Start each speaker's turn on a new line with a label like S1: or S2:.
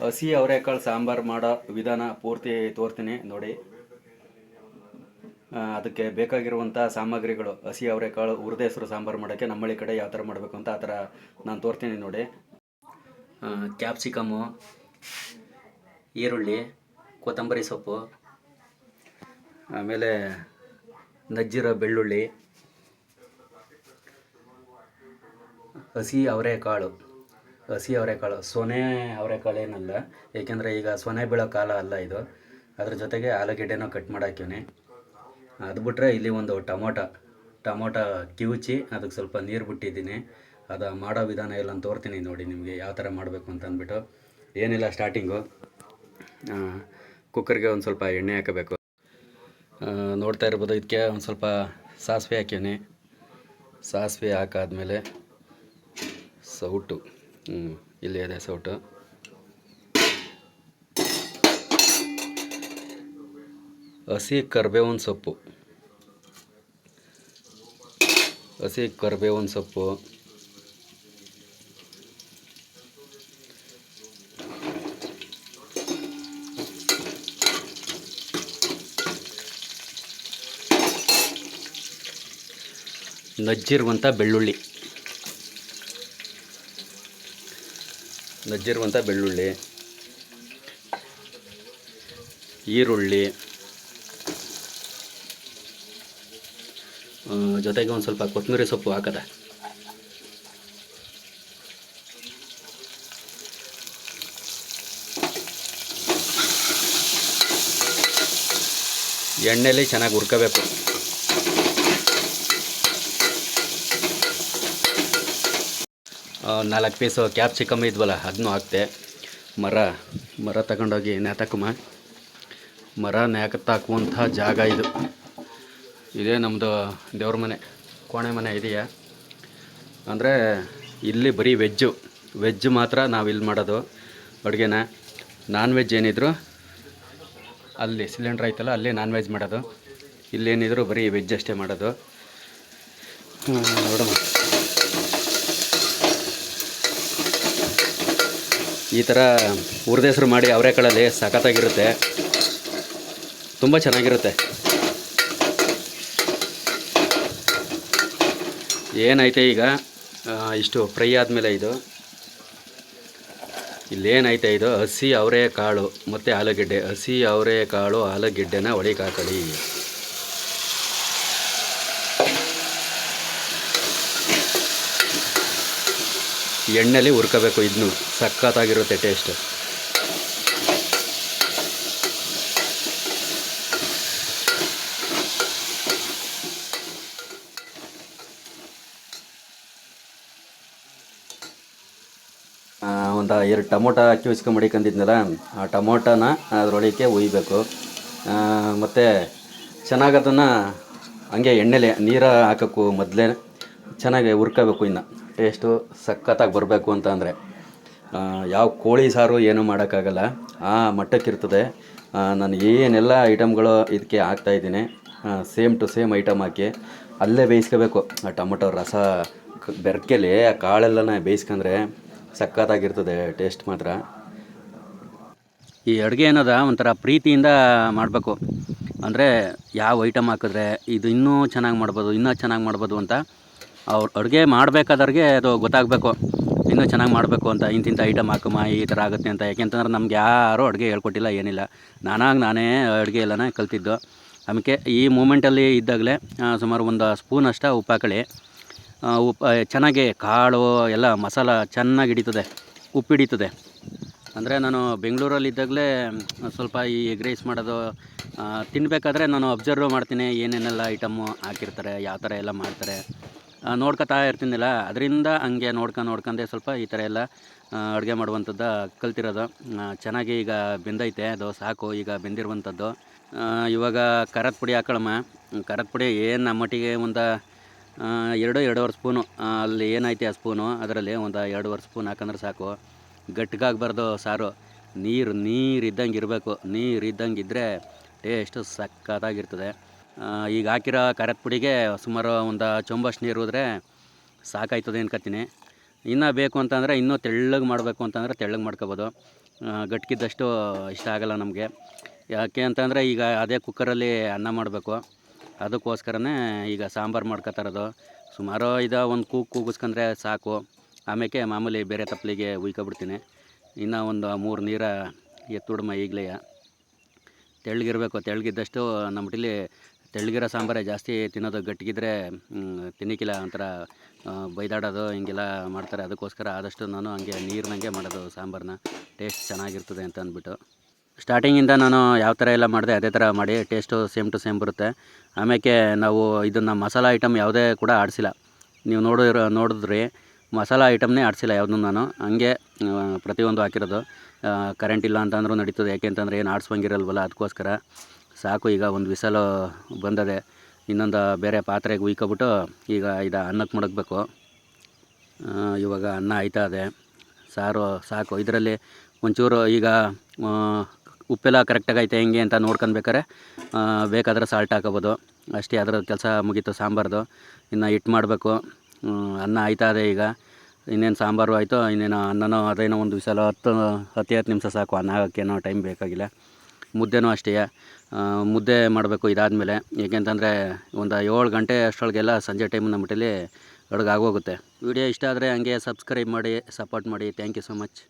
S1: ಹಸಿ ಅವರೆಕಾಳು ಸಾಂಬಾರು ಮಾಡೋ ವಿಧಾನ ಪೂರ್ತಿ ತೋರ್ತೀನಿ ನೋಡಿ. ಅದಕ್ಕೆ ಬೇಕಾಗಿರುವಂಥ ಸಾಮಗ್ರಿಗಳು, ಹಸಿ ಅವರೆಕಾಳು ಹೆಸರು ಸಾಂಬಾರು ಮಾಡೋಕ್ಕೆ ನಮ್ಮಳ್ಳಿ ಕಡೆ ಯಾವ ಥರ ಮಾಡಬೇಕು ಅಂತ ಆ ಥರ ನಾನು ತೋರ್ತೀನಿ ನೋಡಿ. ಕ್ಯಾಪ್ಸಿಕಮ್ಮು ಈರುಳ್ಳಿ, ಕೊತ್ತಂಬರಿ ಸೊಪ್ಪು, ಆಮೇಲೆ ನಜ್ಜಿರೋ ಬೆಳ್ಳುಳ್ಳಿ, ಹಸಿ ಅವರೆಕಾಳು. ಹಸಿ ಅವರೆಕಾಳು, ಸೊನೆ ಅವರೆಕಾಳು ಏನಲ್ಲ, ಏಕೆಂದರೆ ಈಗ ಸೊನೆ ಬೀಳೋ ಕಾಲ ಅಲ್ಲ ಇದು. ಅದ್ರ ಜೊತೆಗೆ ಆಲೂಗೆಡ್ಡೆನೂ ಕಟ್ ಮಾಡಾಕಿವ್ನಿ ಅದು ಬಿಟ್ಟರೆ ಇಲ್ಲಿ ಒಂದು ಟೊಮೊಟೊ ಟೊಮೊಟೊ ಕಿವುಚಿ ಅದಕ್ಕೆ ಸ್ವಲ್ಪ ನೀರು ಬಿಟ್ಟಿದ್ದೀನಿ. ಅದು ಮಾಡೋ ವಿಧಾನ ಎಲ್ಲ ತೋರ್ತೀನಿ ನೋಡಿ ನಿಮಗೆ ಯಾವ ಥರ ಮಾಡಬೇಕು ಅಂತ ಅಂದ್ಬಿಟ್ಟು. ಏನಿಲ್ಲ ಸ್ಟಾರ್ಟಿಂಗು ಕುಕ್ಕರ್ಗೆ ಒಂದು ಸ್ವಲ್ಪ ಎಣ್ಣೆ ಹಾಕಬೇಕು. ನೋಡ್ತಾ ಇರ್ಬೋದು ಇದಕ್ಕೆ ಒಂದು ಸ್ವಲ್ಪ ಸಾಸಿವೆ ಹಾಕಿವ್ನಿ ಸಾಸಿವೆ ಹಾಕಾದ್ಮೇಲೆ ಸೌಟು. ಇಲ್ಲಿ ಇದೆ ಸೌಟು. ಹಸಿ ಕರ್ಬೇವಿನ ಸೊಪ್ಪು. ಹಸಿ ಕರ್ಬೇವಿನ ಸೊಪ್ಪು. ನಜ್ಜಿರುವಂಥ ಬೆಳ್ಳುಳ್ಳಿ. ನಜ್ಜಿರುವಂಥ ಬೆಳ್ಳುಳ್ಳಿ ಈರುಳ್ಳಿ ಜೊತೆಗೆ ಒಂದು ಸ್ವಲ್ಪ ಕೊತ್ತಂಬರಿ ಸೊಪ್ಪು ಹಾಕದ. ಎಣ್ಣೆಯಲ್ಲಿ ಚೆನ್ನಾಗಿ ಹುರ್ಕೋಬೇಕು. ನಾಲ್ಕು ಪೀಸು ಕ್ಯಾಪ್ಸಿಕಮ್ ಇದ್ವಲ್ಲ ಅದನ್ನೂ ಹಾಕ್ತೆ ಮರ ಮರ ತಗೊಂಡೋಗಿ ನೇತಾಕಮ್ಮ ಮರ ನೇತಾಕುವಂಥ ಜಾಗ ಇದು. ಇದೇ ನಮ್ಮದು ದೇವ್ರ ಮನೆ, ಕೋಣೆ ಮನೆ ಇದೆಯಾ? ಅಂದರೆ ಇಲ್ಲಿ ಬರೀ ವೆಜ್ಜು. ವೆಜ್ ಮಾತ್ರ ನಾವು ಇಲ್ಲಿ ಮಾಡೋದು ಅಡುಗೆನ. ನಾನ್ ವೆಜ್ ಏನಿದ್ರು ಅಲ್ಲಿ ಸಿಲಿಂಡ್ರ್ ಐತಲ್ಲ, ಅಲ್ಲೇ ನಾನ್ ವೆಜ್ ಮಾಡೋದು. ಇಲ್ಲೇನಿದ್ರು ಬರೀ ವೆಜ್ ಅಷ್ಟೇ ಮಾಡೋದು. ನೋಡೋಣ ಈ ಥರ ಹುರಿದ ಹೆಸರು ಮಾಡಿ ಅವರೆಕಾಳಲ್ಲಿ ಸಖತ್ತಾಗಿರುತ್ತೆ. ತುಂಬ ಚೆನ್ನಾಗಿರುತ್ತೆ. ಏನೈತೆ ಈಗ? ಇಷ್ಟು ಫ್ರೈ ಆದಮೇಲೆ ಇದು. ಇಲ್ಲೇನೈತೆ ಇದು? ಹಸಿ ಅವರೆಕಾಳು, ಮತ್ತು ಆಲೂಗೆಡ್ಡೆ. ಹಸಿ ಅವರೆಕಾಳು, ಆಲೂಗೆಡ್ಡೆನ ಒಳಗೆ ಹಾಕಳಿ ಎಣ್ಣೆಲಿ ಹುರ್ಕೋಬೇಕು ಇದನ್ನು ಸಖತ್ತಾಗಿರುತ್ತೆ ಟೇಸ್ಟ್ ಒಂದು ಎರಡು ಟೊಮೊಟೊ ಅಕ್ಕಿ ಉಸ್ಕೊಂಡು ಮಡಿಕೊಂಡಿದ್ನಲ್ಲ ಆ ಟೊಮೊಟೊನ ಅದರೊಳಗೆ ಹುಯ್ಬೇಕು. ಮತ್ತು ಚೆನ್ನಾಗಿ ಅದನ್ನು ಹಂಗೆ ಎಣ್ಣೆಲೆ ನೀರು ಹಾಕೋಕ್ಕೂ ಮೊದಲೇ ಚೆನ್ನಾಗಿ ಹುರ್ಕೋಬೇಕು ಇನ್ನು. ಟೇಸ್ಟು ಸಖತ್ತಾಗಿ ಬರಬೇಕು ಅಂತ ಅಂದರೆ ಯಾವ ಕೋಳಿ ಸಾರು ಏನೂ ಮಾಡೋಕ್ಕಾಗಲ್ಲ. ಆ ಮಟ್ಟಕ್ಕಿರ್ತದೆ. ನಾನು ಏನೆಲ್ಲ ಐಟಮ್ಗಳು ಇದಕ್ಕೆ ಹಾಕ್ತಾಯಿದ್ದೀನಿ ಸೇಮ್ ಟು ಸೇಮ್ ಐಟಮ್ ಹಾಕಿ ಅಲ್ಲೇ ಬೇಯಿಸ್ಕೋಬೇಕು. ಆ ಟೊಮೊಟೊ, ರಸ ಬೆರ್ಕೆಲಿ ಆ ಕಾಳೆಲ್ಲನ ಬೇಯಿಸ್ಕೊಂಡ್ರೆ ಸಖತ್ತಾಗಿರ್ತದೆ ಟೇಸ್ಟ್ ಮಾತ್ರ. ಈ ಅಡುಗೆ ಏನದ ಒಂಥರ ಪ್ರೀತಿಯಿಂದ ಮಾಡಬೇಕು. ಅಂದರೆ ಯಾವ ಐಟಮ್ ಹಾಕಿದ್ರೆ ಇದು ಇನ್ನೂ ಚೆನ್ನಾಗಿ ಮಾಡ್ಬೋದು, ಇನ್ನೂ ಚೆನ್ನಾಗಿ ಮಾಡ್ಬೋದು ಅಂತ ಅವ್ರು ಅಡುಗೆ ಮಾಡಬೇಕಾದವ್ರಿಗೆ ಅದು ಗೊತ್ತಾಗಬೇಕು. ಇನ್ನೂ ಚೆನ್ನಾಗಿ ಮಾಡಬೇಕು ಅಂತ ಇಂತಿಂಥ ಐಟಮ್ ಹಾಕಮ್ಮ ಈ ಥರ ಆಗುತ್ತೆ ಅಂತ. ಯಾಕೆಂತಂದ್ರೆ ನಮ್ಗೆ ಯಾರೂ ಅಡುಗೆ ಹೇಳ್ಕೊಟ್ಟಿಲ್ಲ, ಏನಿಲ್ಲ. ನಾನಾಗಿ ನಾನೇ ಅಡುಗೆ ಎಲ್ಲನ ಕಲ್ತಿದ್ದು. ಅದಕ್ಕೆ ಈ ಮೂಮೆಂಟಲ್ಲಿ ಇದ್ದಾಗಲೇ ಸುಮಾರು ಒಂದು ಸ್ಪೂನ್ ಅಷ್ಟು ಉಪ್ಪು ಹಾಕೊಳ್ಳಿ ಉಪ್ಪು ಚೆನ್ನಾಗಿ ಕಾಳು, ಎಲ್ಲ ಮಸಾಲ ಚೆನ್ನಾಗಿ ಹಿಡಿತದೆ, ಉಪ್ಪು ಹಿಡಿತದೆ. ಅಂದರೆ ನಾನು ಬೆಂಗಳೂರಲ್ಲಿ ಇದ್ದಾಗಲೇ, ಸ್ವಲ್ಪ ಈ ಎಗ್ ರೈಸ್ ಮಾಡೋದು ತಿನ್ನಬೇಕಾದ್ರೆ ನಾನು ಅಬ್ಸರ್ವ್ ಮಾಡ್ತೀನಿ, ಏನೇನೆಲ್ಲ ಐಟಮ್ಮು ಹಾಕಿರ್ತಾರೆ, ಯಾವ ಥರ ಎಲ್ಲ ಮಾಡ್ತಾರೆ. ನೋಡ್ಕೊತಾ ಇರ್ತೀನಿಲ್ಲ. ಅದರಿಂದ ಹಂಗೆ ನೋಡ್ಕೊಂಡು ನೋಡ್ಕೊಂಡೆ ಸ್ವಲ್ಪ ಈ ಥರ ಎಲ್ಲ ಅಡುಗೆ ಮಾಡುವಂಥದ್ದು ಕಲ್ತಿರೋದು. ಚೆನ್ನಾಗಿ ಈಗ ಬೆಂದೈತೆ, ಅದು ಸಾಕು, ಈಗ ಬೆಂದಿರುವಂಥದ್ದು. ಇವಾಗ ಖಾರದ ಪುಡಿ ಹಾಕೊಳ್ಳಮ್ಮ ಖಾರದ ಪುಡಿ ಏನು ನಮ್ಮ ಮಟ್ಟಿಗೆ ಒಂದು ಎರಡು, ಎರಡೂವರೆ ಸ್ಪೂನು. ಅಲ್ಲಿ ಏನೈತೆ ಆ ಸ್ಪೂನು, ಅದರಲ್ಲಿ ಒಂದು ಎರಡೂವರೆ ಸ್ಪೂನ್ ಹಾಕಂದ್ರೆ ಸಾಕು. ಗಟ್ಟಿಗಾಗಬಾರ್ದು ಸಾರು. ನೀರು ನೀರು ಇದ್ದಂಗೆ ಇರಬೇಕು. ನೀರು ಇದ್ದಂಗೆ ಇದ್ದರೆ ಟೇಸ್ಟು ಸಕ್ಕತ್ತಾಗಿರ್ತದೆ ಈಗ ಹಾಕಿರೋ ಖಾರದ ಪುಡಿಗೆ ಸುಮಾರು ಒಂದು ಚೊಂಬಷ್ಟು ನೀರು ಹೋದರೆ ಸಾಕಾಯ್ತದೆ ಅನ್ಕೋತೀನಿ. ಇನ್ನೂ ಬೇಕು ಅಂತಂದರೆ ಇನ್ನೂ ತೆಳ್ಳಗೆ ಮಾಡಬೇಕು ಅಂತಂದರೆ ತೆಳ್ಳಗೆ ಮಾಡ್ಕೋಬೋದು. ಆ, ಗಟ್ಕಿದ್ದಷ್ಟು ಇಷ್ಟ ಆಗಲ್ಲ ನಮಗೆ. ಯಾಕೆ ಅಂತಂದರೆ ಈಗ ಅದೇ ಕುಕ್ಕರಲ್ಲಿ ಅನ್ನ ಮಾಡಬೇಕು. ಅದಕ್ಕೋಸ್ಕರನೇ ಈಗ ಸಾಂಬಾರು ಮಾಡ್ಕೊತಾರದು ಸುಮಾರು ಇದು ಒಂದು ಕೂಗು ಕೂಗಿಸ್ಕೊಂಡ್ರೆ ಸಾಕು. ಆಮೇಲೆ ಮಾಮೂಲಿ ಬೇರೆ ತಪ್ಪಲಿಗೆ ಉಯ್ಕೊಬಿಡ್ತೀನಿ. ಇನ್ನೂ ಒಂದು ಮೂರು ನೀರ ಎತ್ತುಡ್ಮ ಈಗಲೇ. ತೆಳ್ಳಗಿರಬೇಕು ತೆಳ್ಳಗಿದ್ದಷ್ಟು ನಮ್ಮ ಮಟ್ಟಿಲಿ ತೆಳ್ಳಗಿರೋ ಸಾಂಬಾರೇ ಜಾಸ್ತಿ ತಿನ್ನೋದು ಗಟ್ಟಿಗಿದ್ರೆ ತಿನ್ನಿಕ್ಕಿಲ್ಲ ಒಂಥರ ಬೈದಾಡೋದು, ಹಿಂಗೆಲ್ಲ ಮಾಡ್ತಾರೆ. ಅದಕ್ಕೋಸ್ಕರ ಆದಷ್ಟು ನಾನು ಹಂಗೆ ನೀರಿನಂಗೆ ಮಾಡೋದು ಸಾಂಬಾರನ್ನ ಟೇಸ್ಟ್ ಚೆನ್ನಾಗಿರ್ತದೆ ಅಂತ ಅಂದ್ಬಿಟ್ಟು. ಸ್ಟಾರ್ಟಿಂಗಿಂದ ನಾನು ಯಾವ ಥರ ಎಲ್ಲ ಮಾಡಿದೆ, ಅದೇ ಥರ ಮಾಡಿ, ಟೇಸ್ಟು ಸೇಮ್ ಟು ಸೇಮ್ ಬರುತ್ತೆ. ಆಮೇಲೆ ನಾವು ಇದನ್ನು ಮಸಾಲ ಐಟಮ್ ಯಾವುದೇ ಕೂಡ ಆಡಿಸಿಲ್ಲ. ನೀವು ನೋಡಿರೋ, ನೋಡಿದ್ರಿ, ಮಸಾಲ ಐಟಮ್ನೇ ಆಡಿಸಿಲ್ಲ ಯಾವುದೂ ನಾನು. ಹಂಗೆ ಪ್ರತಿಯೊಂದು ಹಾಕಿರೋದು. ಕರೆಂಟ್ ಇಲ್ಲ ಅಂತಂದ್ರೂ ನಡೀತದೆ. ಯಾಕೆ ಅಂತಂದರೆ ಏನು ಆಡಿಸ್ಬಂಗಿರಲ್ವಲ್ಲ, ಅದಕ್ಕೋಸ್ಕರ. ಸಾಕು, ಈಗ ಒಂದು ವಿಸಲು ಬಂದದೆ. ಇನ್ನೊಂದು ಬೇರೆ ಪಾತ್ರೆಗೆ ಉಯ್ಕೊಬಿಟ್ಟು ಈಗ ಇದು ಅನ್ನಕ್ಕೆ ಮುಡಕ್ಬೇಕು ಇವಾಗ ಅನ್ನ ಆಯ್ತಾ ಇದೆ. ಸಾರು ಸಾಕು. ಇದರಲ್ಲಿ ಒಂಚೂರು ಈಗ ಉಪ್ಪೆಲ್ಲ ಕರೆಕ್ಟಾಗಿ ಐತೆ ಹೆಂಗೆ ಅಂತ ನೋಡ್ಕೊಬೇಕಾರೆ ಬೇಕಾದರೆ ಬೇಕಾದ್ರೆ ಸಾಲ್ಟ್ ಹಾಕೋಬೋದು ಅಷ್ಟೇ ಅದರ ಕೆಲಸ ಮುಗೀತು ಸಾಂಬಾರ್ದು. ಇನ್ನು ಹಿಟ್ಟು ಮಾಡಬೇಕು. ಅನ್ನ ಆಯ್ತಾ ಇದೆ ಈಗ. ಇನ್ನೇನು ಸಾಂಬಾರು ಆಯಿತು, ಇನ್ನೇನು ಅನ್ನನೋ, ಅದೇನೋ ಒಂದು ವಿಸಲ ಹತ್ತು ಹತ್ತು ಹತ್ತು ನಿಮಿಷ ಸಾಕು. ಅನ್ನ ಹಾಕೋಕ್ಕೇನೋ ಟೈಮ್ ಬೇಕಾಗಿಲ್ಲ. ಮುದ್ದೆನೂ ಅಷ್ಟೇ. ಮುದ್ದೆ ಮಾಡಬೇಕು ಇದಾದಮೇಲೆ. ಏಕೆಂತಂದರೆ ಒಂದು ಏಳು ಗಂಟೆ ಅಷ್ಟರೊಳಗೆಲ್ಲ ಸಂಜೆ ಟೈಮ್ ನಮ್ಮ ಮಟ್ಟಲ್ಲಿ ಅಡುಗೆ ಆಗೋಗುತ್ತೆ. ವಿಡಿಯೋ ಇಷ್ಟ ಆದರೆ ಹಂಗೆ ಸಬ್ಸ್ಕ್ರೈಬ್ ಮಾಡಿ ಸಪೋರ್ಟ್ ಮಾಡಿ. Thank you so much